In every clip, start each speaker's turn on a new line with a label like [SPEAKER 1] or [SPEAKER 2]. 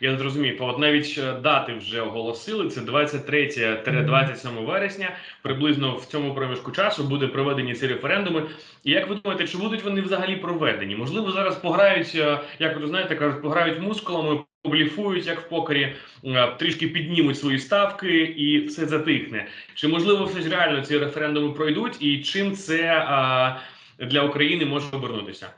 [SPEAKER 1] Я зрозумів. От навіть е, дати вже оголосили. Це 23-27 вересня. Приблизно в цьому проміжку часу буде проведені ці референдуми. І як ви думаєте, чи будуть вони взагалі проведені? Можливо, зараз пограють, е, як ви знаєте, кажуть, пограють мускулами, обліфують як в покері, е, трішки піднімуть свої ставки і все затихне. Чи можливо все ж реально ці референдуми пройдуть, і чим це а, для України може обернутися?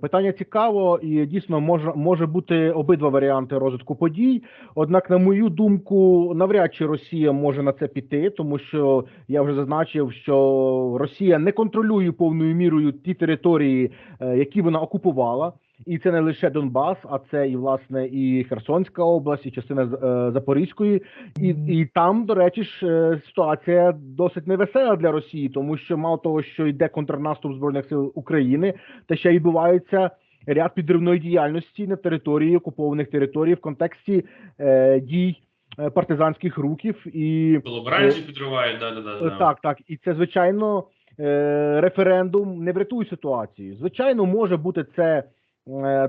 [SPEAKER 2] Питання цікаво і дійсно може може бути обидва варіанти розвитку подій. Однак, на мою думку, навряд чи Росія може на це піти, тому що я вже зазначив, що Росія не контролює повною мірою ті території, е, які вона окупувала. І це не лише Донбас, а це і власне і Херсонська область, і частина е, Запорізької, і, і там, до речі, ж е, ситуація досить невесела для Росії, тому що мало того, що йде контрнаступ збройних сил України, та ще й відбувається ряд підривної діяльності на території окупованих територій в контексті е, дій е, партизанських рухів і
[SPEAKER 1] Колаборанці підривають, да, да, да, да.
[SPEAKER 2] Так, так. І це, звичайно, е, референдум не врятує ситуацію. Звичайно, може бути це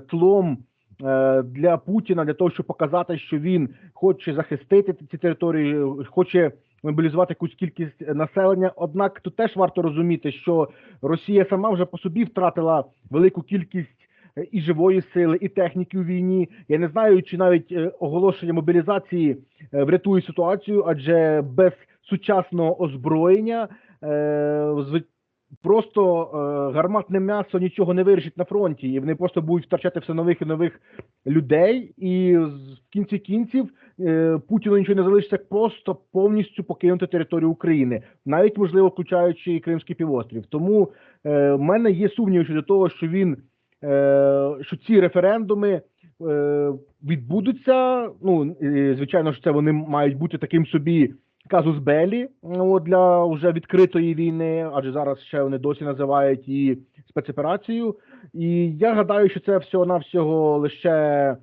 [SPEAKER 2] тлом е, для Путіна для того, щоб показати, що він хоче захистити ці території, хоче мобілізувати якусь кількість населення. Однак тут теж варто розуміти, що Росія сама вже по собі втратила велику кількість. е, І живої сили, і техніки у війні. Я не знаю, чи навіть е, оголошення мобілізації е, врятує ситуацію, адже без сучасного озброєння е, просто е, гарматне м'ясо нічого не вирішить на фронті, і вони просто будуть втрачати все нових і нових людей. І в кінці кінців е, Путіну нічого не залишиться, просто повністю покинути територію України, навіть можливо включаючи і Кримський півострів. Тому е, в мене є сумніви щодо того, що він е, що ці референдуми е, відбудуться. Ну звичайно ж, це вони мають бути таким собі казус белі от, для вже відкритої війни, адже зараз ще вони досі називають її спецоперацією. І я гадаю, що це всього навсього лише е,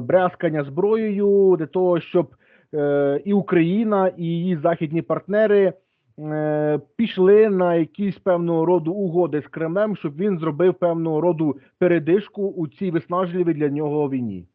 [SPEAKER 2] брязкання зброєю для того, щоб е, і Україна, і її західні партнери е, пішли на якісь певного роду угоди з Кремлем, щоб він зробив певного роду передишку у цій виснажливій для нього війні.